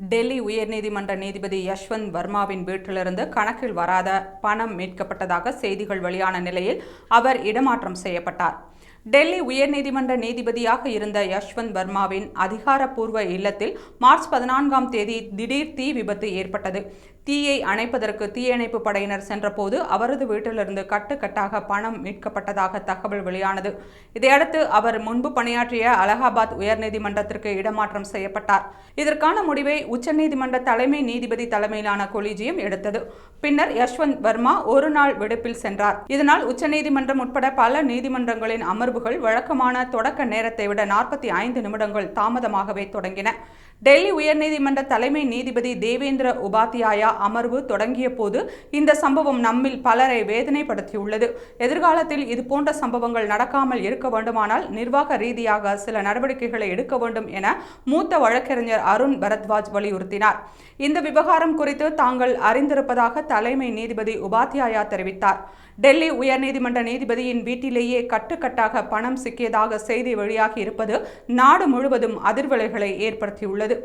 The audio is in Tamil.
டெல்லி உயர்நீதிமன்ற நீதிபதி யஷ்வந்த் வர்மாவின் வீட்டிலிருந்து கணக்கில் வராத பணம் மீட்கப்பட்டதாக செய்திகள் வெளியான நிலையில் அவர் இடமாற்றம் செய்யப்பட்டார். டெல்லி உயர்நீதிமன்ற நீதிபதியாக இருந்த யஷ்வந்த் வர்மாவின் அதிகாரப்பூர்வ இல்லத்தில் மார்ச் பதினான்காம் தேதி திடீர் தீ விபத்து ஏற்பட்டது. தீயை அணைப்பதற்கு தீயணைப்பு படையினர் சென்றபோது அவரது வீட்டிலிருந்து கட்டுக்கட்டாக பணம் மீட்கப்பட்டதாக தகவல் வெளியானது. இதையடுத்து அவர் முன்பு பணியாற்றிய அலகாபாத் உயர்நீதிமன்றத்திற்கு இடமாற்றம் செய்யப்பட்டார். இதற்கான முடிவை உச்சநீதிமன்ற தலைமை நீதிபதி தலைமையிலான கொலிஜியம் எடுத்தது. பின்னர் யஷ்வந்த் வர்மா ஒரு நாள் விடுப்பில் சென்றார். இதனால் உச்சநீதிமன்றம் உட்பட பல நீதிமன்றங்களின் அமர்வு அமர்வுகள் வழக்கமான தொடக்க நேரத்தை விட நாற்பத்தி ஐந்து நிமிடங்கள் தாமதமாகவே தொடங்கின. டெல்லி உயர்நீதிமன்ற தலைமை நீதிபதி தேவேந்திர உபாத்தியாயா அமர்வு தொடங்கிய போது இந்த சம்பவம் நம்மில் பலரை வேதனைப்படுத்தியுள்ளது. எதிர்காலத்தில் இதுபோன்ற சம்பவங்கள் நடக்காமல் இருக்க வேண்டுமானால் நிர்வாக ரீதியாக சில நடவடிக்கைகளை எடுக்க வேண்டும் என மூத்த வழக்கறிஞர் அருண் பரத்வாஜ் வலியுறுத்தினார். இந்த விவகாரம் குறித்து தாங்கள் அறிந்திருப்பதாக தலைமை நீதிபதி உபாத்தியாயா தெரிவித்தார். டெல்லி உயர்நீதிமன்ற நீதிபதியின் வீட்டிலேயே கட்டுக்கட்டாக பணம் சிக்கியதாக செய்தி வெளியாகி இருப்பது நாடு முழுவதும் அதிர்வலைகளை ஏற்படுத்தியுள்ளது.